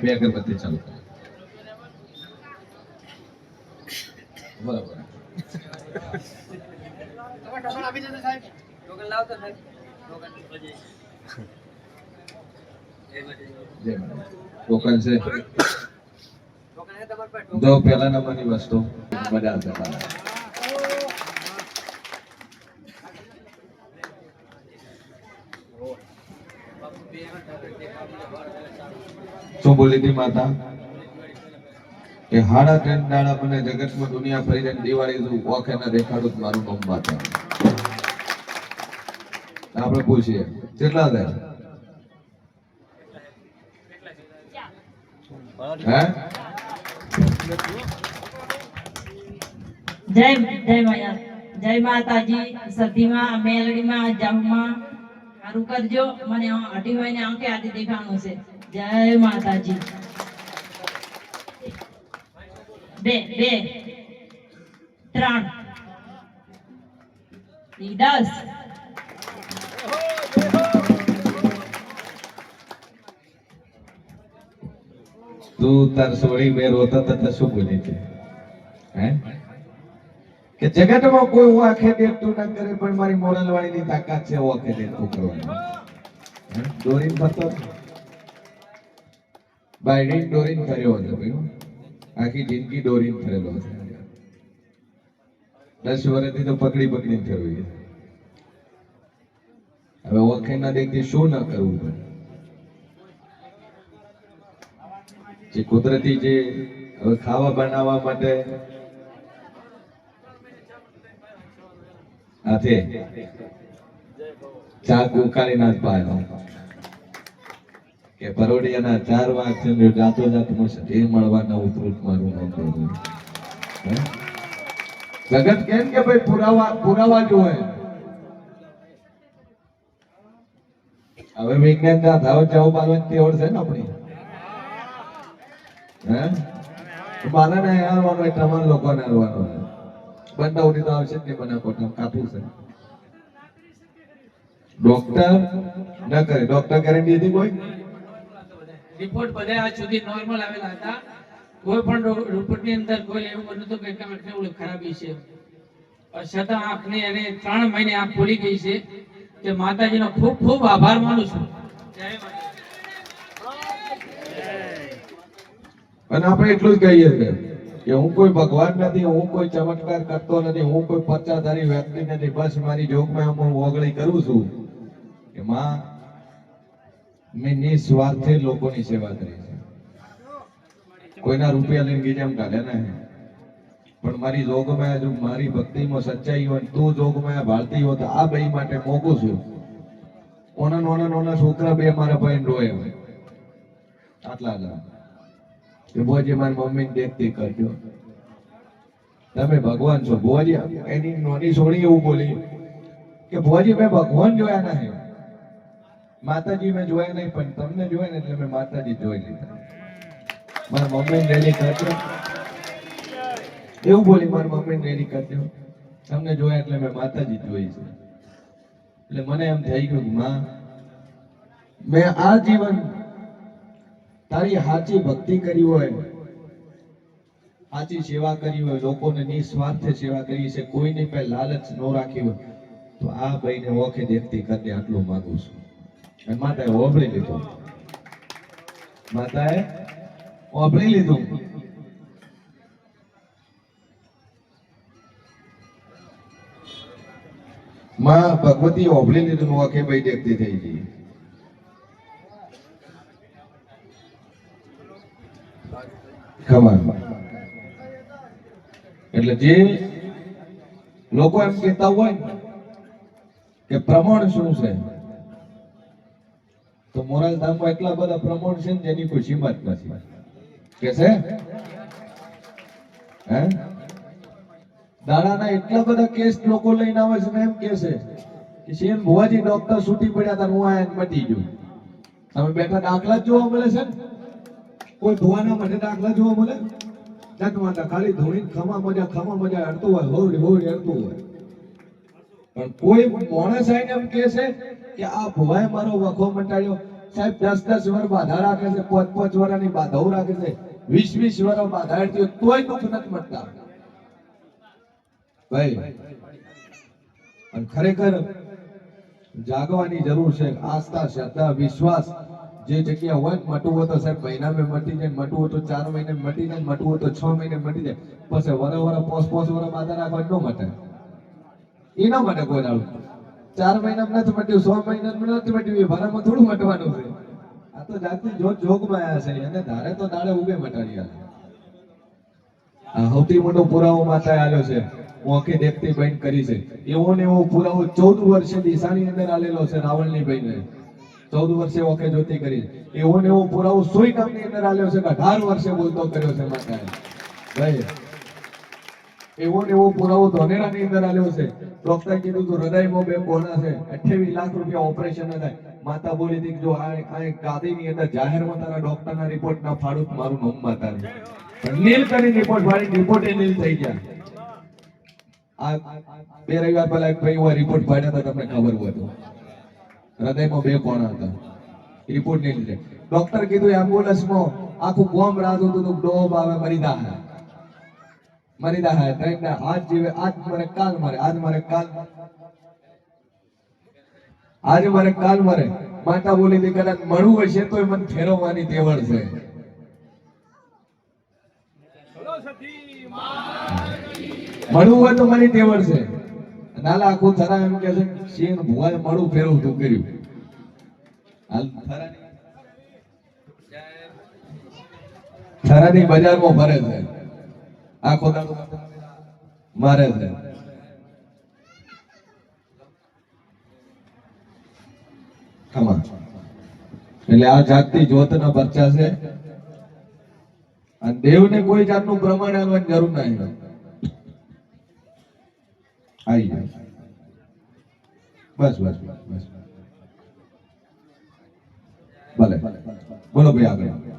બે અગરબત્તી ચાલુ કરો. બરાબર. ટોકન છે? જો પહેલા નંબરની વસ્તુ. બધા આવશે શું બોલી હતી માતા? કે હાડા ત્રણ દાડા મને જગતમાં દુનિયા ફરી જાય દિવાળી જો ઓખે ના દેખાડું તો મારું નામ માતા આપણે પૂછીએ, કેટલા થાય? હે? જય જય માયા જય માતાજી સદીમાં મેલડીમાં, જામમાં સારું કરજો મને અઢી મહિને આંખે આદિ દેખાણું છે. જય માતાજી. બે બે, ત્રણ. દસ. તું તાર સોળી બે રોતા હતા શું બોલી છે? હે? કે જગતમાં કોઈ હું આંખે દેખતું ના કરે, પણ મારી મોરલ વાળીની તાકાત છે, હું આંખે દેખતું? દોરીને હતો. બાયડીને ફર્યો હતો ભાઈ આખી જિંદગી દોરીન ફરેલો છે દસ વર્ષથી તો પકડી પકડીને ફરવી હવે ઓળખે ના દેખતી શું ના કરવું પડે જે કુદરતી જે હવે ખાવા બનાવવા માટે હાથે ચાર ઉકાળી જ પાયો. કે પરોડિયાના ચાર છે જાતો જાત મળશે એ મળવાના ઉતરું મારું. જગત કેમ કે ભાઈ પુરાવા પુરાવા જોવે હવે વિજ્ઞાન ના ધાવ જાવ બાલન તેવડ છે ને આપણી? હે? બાલન હારવાનો તમારા લોકોને હારવાનો બંધાવડી તો આવશે જ નહીં બના કોટા કાપું છે? ડોક્ટર ન કરે. ડોક્ટર ગેરંટી હતી કોઈ? રિપોર્ટ બધા આજ સુધી નોર્મલ આવેલા હતા. કોઈ પણ રિપોર્ટની અંદર કોઈ એવું નતું કે આંખને ખરાબી છે. છતાં આંખની એને ત્રણ મહિને આંખ ખોલી ગઈ છે તે માતાજીનો ખૂબ ખૂબ આભાર માનું છું. અને આપણે એટલું જ કહીએ છીએ કે હું કોઈ ભગવાન નથી, હું કોઈ ચમત્કાર કરતો નથી, હું કોઈ પચાધારી વ્યક્તિ નથી, બસ મારી જોગમાં હું ઓગળી કરું છું. કે માં, મેં નિસ્વાર્થે લોકોની સેવા કરી છે. કોઈના રૂપિયા લઈને ગીજામ કાઢે ને? પણ મારી જોગમાં જો, મારી ભક્તિમાં સચ્ચાઈ હોય તું જોગમાં ભારતી હોય તો આ બે માટે મોકું છું. ઓના નોના નોના છોકરા બે મારા ભાઈ રોય આટલા જ. કે મારી મમ્મી દેખતી કરજો તમે ભગવાન છો. ભોજી એની નોની સોણી એવું બોલી કે ભોજી મેં ભગવાન જોયા નહીં. માતાજી મેં જોયા નહીં, પણ તમને જોયા ને એટલે મેં માતાજી જોઈ લીધા. મારા મમ્મી રેડી કરજો એવું બોલી મારી મમ્મી રેડી કરજો તમને જોયા એટલે મેં માતાજી જોઈ છે. એટલે મને એમ થઈ ગયું માં, મેં આ જીવન તારી સાચી ભક્તિ કરી હોય સાચી સેવા કરી હોય, લોકોને નિસ્વાર્થે સેવા કરી છે, કોઈની પાસે લાલચ ન રાખી હોય, તો આ ભાઈને ઓખે દેખતી કરતે આટલું માંગુ છું. અને માતાએ ઓભળી લીધું. માતાએ ઓભળી લીધું. માં ભગવતી ઓભળી લીધું ઓખે ભાઈ દેખતી થઈ ગઈ. ખબર એટલે જે લોકો એમ કહેતા હોય કે પ્રમાણ શું છે? તો મોરાલ ધામમાં એટલા બધા પ્રમાણ છે ને જેની કોઈ સીમત નથી. કે છે? હે? દાડાના એટલા બધા કેસ લોકો લઈને આવે છે ને એમ કે છે કે શેન ભુવાજી ડોક્ટર છૂટી પડ્યા હતા હું આયા મટી ગયું. તમે બેઠા દાખલા જ જોવા મળે છે ને? કોઈ ધોવાના માટે દાખલા જોવા મળે? જન્માતા ખાલી ધોઈને ખમા મજા ખમા મજા હડતું હોય હોડી હોડી હડતું હોય. પણ કોઈ માણસ આવીને એમ કહે છે કે આ ભુવાએ મારો વખો મટાડ્યો. સાહેબ, દસ દસ વર બાધા રાખે છે, પાંચ પાંચ વર્ષની બાધાઓ રાખે છે. વીસ વીસ વર બાધા હોય, તોય દુઃખ નથી મળતા. ભાઈ, અને ખરેખર જાગવાની જરૂર છે, આસ્થા, શ્રદ્ધા, વિશ્વાસ જે જગ્યા હોય મટવું તો સાહેબ મહિનામાં મટી જાય, મટવું તો ચાર મહિને મટી જાય, મટવું તો છ મહિને મટી જાય. પછી વરે વરે પોસ પોસ વરે માતા રાખવા ન મટે એ ન મટે કોઈ ચાર મહિનામાં નથી મટ્યું, સો મહિનામાં નથી મટ્યું એ ભરામાં થોડું મટવાનું છે. આ તો જાતિ જોગ જોગમાં આવ્યા છે અને ધારે તો દાડે ઉગે મટાડ્યા આ સૌથી મોટો પુરાવો માતા આવ્યો છે ઓંખે દેખતી બહેન કરી છે. એવો ને એવો પુરાવો ચૌદ વર્ષે દિશાની અંદર આલેલો છે, રાવણની બહેને ચૌદ વર્ષે ઓંખે જોતી કરી. એવો એવો પુરાવો સોય નામની અંદર આલ્યો છે અઢાર વર્ષે બોલતો કર્યો છે માતાએ. ભાઈ એવો ને એવો પુરાવો ધોનેરાની અંદર આલ્યો છે. ડોક્ટર કીધું તું, હૃદયમાં બે કોણા છે. 28 લાખ રૂપિયા ઓપરેશન થાય માતા બોલી હતી જો આ આ ગાદીની અંદર જાહેરમાં તારા ડોક્ટરના રિપોર્ટ ના ફાડું મારું નામ માતાની. નીલ કરી રિપોર્ટ ફાડી રિપોર્ટ નીલ થઈ ગયા. બે રવિવાર પહેલા એક ભાઈ રિપોર્ટ પાડ્યા હતા, તમને ખબર હોય તો. હૃદયમાં બે કોણા હતા. રિપોર્ટની લીધે ડોક્ટર કીધું એમ્બ્યુલન્સમાં આખું બોમ્બ રાત હતું ડોબ આવે મરી દા મરી દા હે ત્રણ આજ જીવે આજ મરે કાલ મરે આજ મરે કાલ. આજે મારે કાલ મરે. માતા બોલી હતી કદાચ મળવું હશે એ મને ફેરવવાની દેવળ છે. મળવું હોય તો મારી દેવળ છે. નાલા આખું થરા એમ કે છે સિંહ ભુવાએ મળું તું કર્યું. હાલ થરાની બજારમાં ફરે છે. આખો દાડો મારે છે. એટલે આ જાગતી જોતના પરચા છે. અને દેવને કોઈ જાતનું પ્રમાણ આવવાની જરૂર નહીં આવી જાય. બસ બસ બસ બસ. ભલે. બોલો ભાઈ આગળ.